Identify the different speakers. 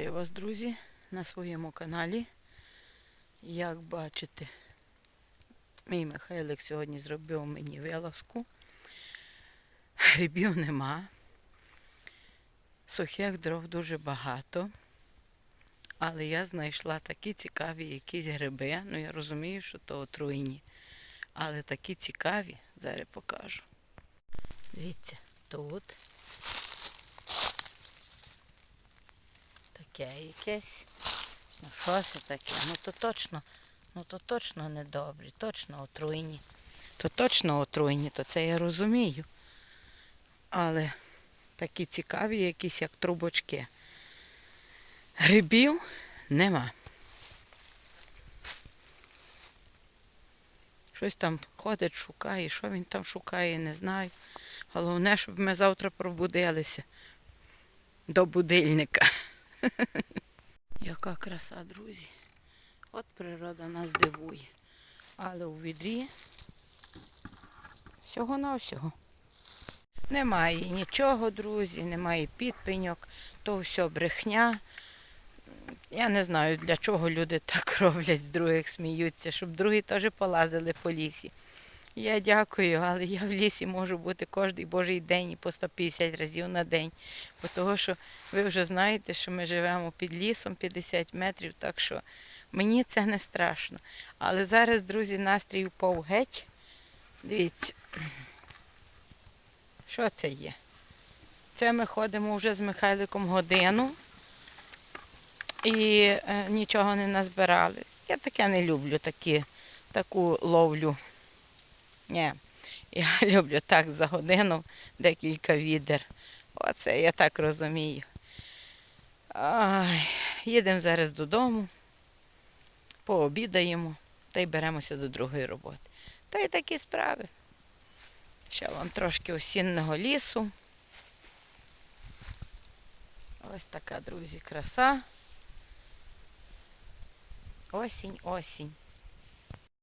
Speaker 1: Вітаю вас, друзі, на своєму каналі. Як бачите, мій Михайлик сьогодні зробив мені вилазку. Грибів нема. Сухих дров дуже багато. Але я знайшла такі цікаві якісь гриби. Ну, я розумію, що то отруйні. Але такі цікаві, зараз покажу. Дивіться, тут таке якесь. Ну що це таке? Ну то точно, ну то точно недобрі, точно отруйні. То точно отруйні, то це я розумію. Але такі цікаві, якісь як трубочки. Грибів нема. Щось там ходить, шукає, що він там шукає, не знаю. Головне, щоб ми завтра пробудилися до будильника. Яка краса, друзі. От природа нас дивує. Але у відрі всього на всього. Немає нічого, друзі, немає підпеньок, то все брехня. Я не знаю, для чого люди так роблять, з других сміються, щоб другі теж полазили по лісі. Я дякую, але я в лісі можу бути кожен божий день і по 150 разів на день. Бо того, що ви вже знаєте, що ми живемо під лісом 50 метрів, так що мені це не страшно. Але зараз, друзі, настрій впав геть. Дивіться, що це є? Це ми ходимо вже з Михайликом годину і е, нічого не назбирали. Я таке не люблю, такі, таку ловлю. Ні, я люблю так за годину декілька відер. Оце я так розумію. Їдемо зараз додому, пообідаємо та й беремося до другої роботи. Та й такі справи. Ще вам трошки осіннього лісу. Ось така, друзі, краса. Осінь, осінь.